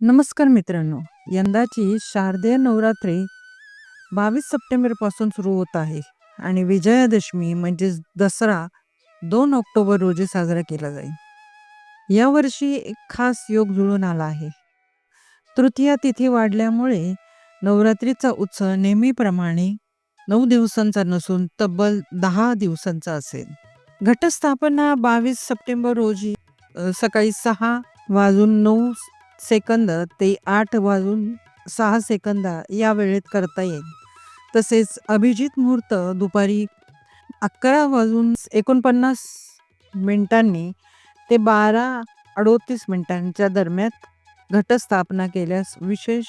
नमस्कार मित्रांनो. यंदाची शारदीय नवरात्री बावीस सप्टेंबरपासून सुरू होत आहे आणि विजयादशमी म्हणजेच दसरा दोन ऑक्टोबर रोजी साजरा केला जाईल. यावर्षी एक खास योग जुळून आला आहे. तृतीया तिथी वाढल्यामुळे नवरात्रीचा उत्सव नेहमीप्रमाणे नऊ दिवसांचा नसून तब्बल दहा दिवसांचा असेल. घटस्थापना बावीस सप्टेंबर रोजी सकाळी सहा वाजून नऊ सेकंद ते आठ वाजून सहा सेकंदा या वेळेत करता येईल. तसेच अभिजित मुहूर्त दुपारी अकरा वाजून एकोणपन्नास मिनिटांनी ते बारा अडोतीस मिनिटांच्या दरम्यान घटस्थापना केल्यास विशेष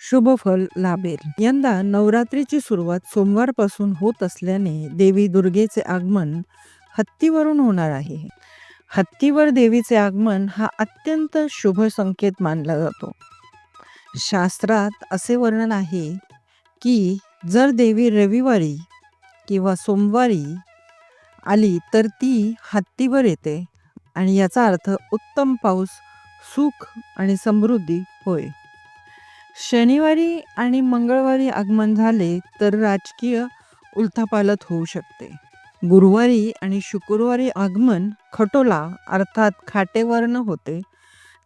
शुभफल लाभेल. यंदा नवरात्रीची सुरुवात सोमवारपासून होत असल्याने देवी दुर्गेचे आगमन हत्तीवरून होणार आहे. हत्तीवर देवीचे आगमन हा अत्यंत शुभ संकेत मानला जातो. शास्त्रात असे वर्णन आहे की जर देवी रविवारी किंवा सोमवारी आली तर ती हत्तीवर येते आणि याचा अर्थ उत्तम पाऊस सुख आणि समृद्धी होय. शनिवारी आणि मंगळवारी आगमन झाले तर राजकीय उलथापालत होऊ शकते. गुरुवारी आणि शुक्रवारी आगमन खटोला अर्थात खाटेवर्ण होते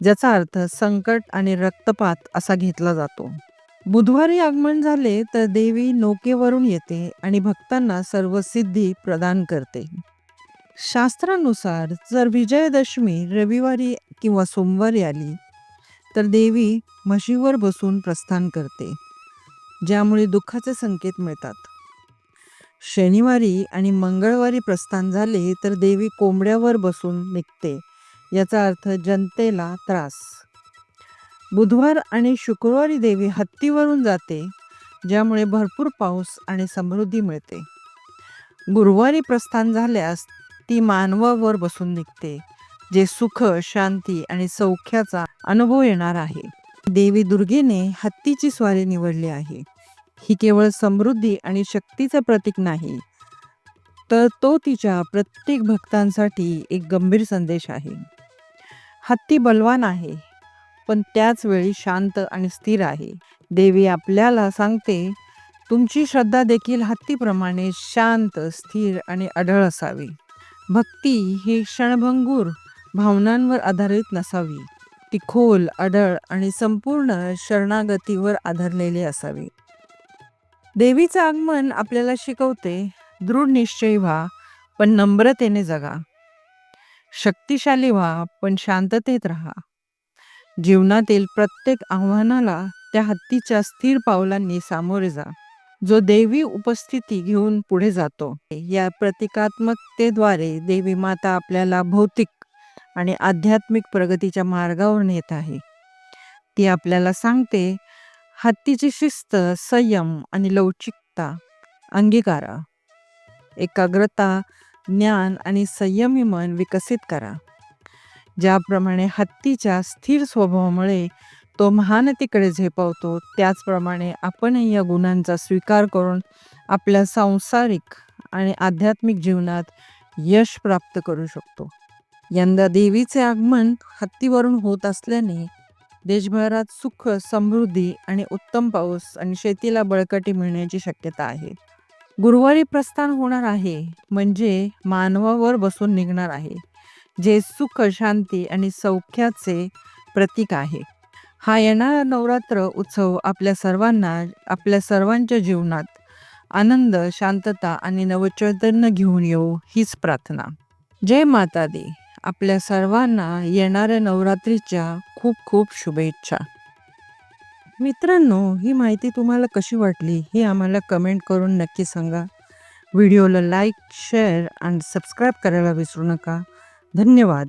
ज्याचा अर्थ संकट आणि रक्तपात असा घेतला जातो. बुधवारी आगमन झाले तर देवी नौकेवरून येते आणि भक्तांना सर्व सिद्धी प्रदान करते. शास्त्रानुसार जर विजयदशमी रविवारी किंवा सोमवारी आली तर देवी म्हशीवर बसून प्रस्थान करते ज्यामुळे दुःखाचे संकेत मिळतात. शनिवारी आणि मंगळवारी प्रस्थान झाले तर देवी कोंबड्यावर बसून निघते. याचा अर्थ जनतेला त्रास. बुधवार आणि शुक्रवारी देवी हत्तीवरून जाते ज्यामुळे भरपूर पाऊस आणि समृद्धी मिळते. गुरुवारी प्रस्थान झाल्यास ती मानवावर बसून निघते जे सुख शांती आणि सौख्याचा अनुभव येणार आहे. देवी दुर्गेने हत्तीची स्वारी निवडली आहे. ही केवळ समृद्धी आणि शक्तीचं प्रतीक नाही तर तो तिच्या प्रत्येक भक्तांसाठी एक गंभीर संदेश आहे. हत्ती बलवान आहे पण त्याच वेळी शांत आणि स्थिर आहे. देवी आपल्याला सांगते तुमची श्रद्धा देखील हत्तीप्रमाणे शांत स्थिर आणि अढळ असावी. भक्ती ही क्षणभंगूर भावनांवर आधारित नसावी. ती खोल अढळ आणि संपूर्ण शरणागतीवर आधारलेली असावी. देवीचं आगमन आपल्याला शिकवते. दृढ निश्चयी व्हा पण नम्रतेने जगा. शक्तिशाली व्हा पण शांततेत राहा. जीवनातील प्रत्येक आव्हानाला त्या हत्तीच्या स्थिर पावलांनी सामोरे जा. जो देवी उपस्थिती घेऊन पुढे जातो या प्रतिकात्मकतेद्वारे देवी माता आपल्याला भौतिक आणि आध्यात्मिक प्रगतीच्या मार्गावर नेत आहे. ती आपल्याला सांगते हत्तीची शिस्त संयम आणि लवचिकता अंगीकारा. एकाग्रता ज्ञान आणि संयमी मन विकसित करा. ज्याप्रमाणे हत्तीच्या स्थिर स्वभावामुळे तो महानतीकडे झेपावतो त्याचप्रमाणे आपणही या गुणांचा स्वीकार करून आपल्या सांसारिक आणि आध्यात्मिक जीवनात यश प्राप्त करू शकतो. यंदा देवीचे आगमन हत्तीवरून होत असल्याने देशभरात सुख समृद्धी आणि उत्तम पाऊस आणि शेतीला बळकटी मिळण्याची शक्यता आहे. गुरुवारी प्रस्थान होणार आहे म्हणजे मानवावर बसून निघणार आहे जे सुख शांती आणि सौख्याचे प्रतीक आहे. हा येणारा नवरात्र उत्सव आपल्या सर्वांना आपल्या सर्वांच्या जीवनात आनंद शांतता आणि नवचैतन्य घेऊन येऊ हीच प्रार्थना. जय माता दी. आपल्या सर्वांना येणाऱ्या नवरात्रीच्या खूप खूप शुभेच्छा. मित्रांनो ही माहिती तुम्हाला कशी वाटली हे आम्हाला कमेंट करून नक्की सांगा. व्हिडिओला लाईक शेअर आणि सबस्क्राईब करायला विसरू नका. धन्यवाद.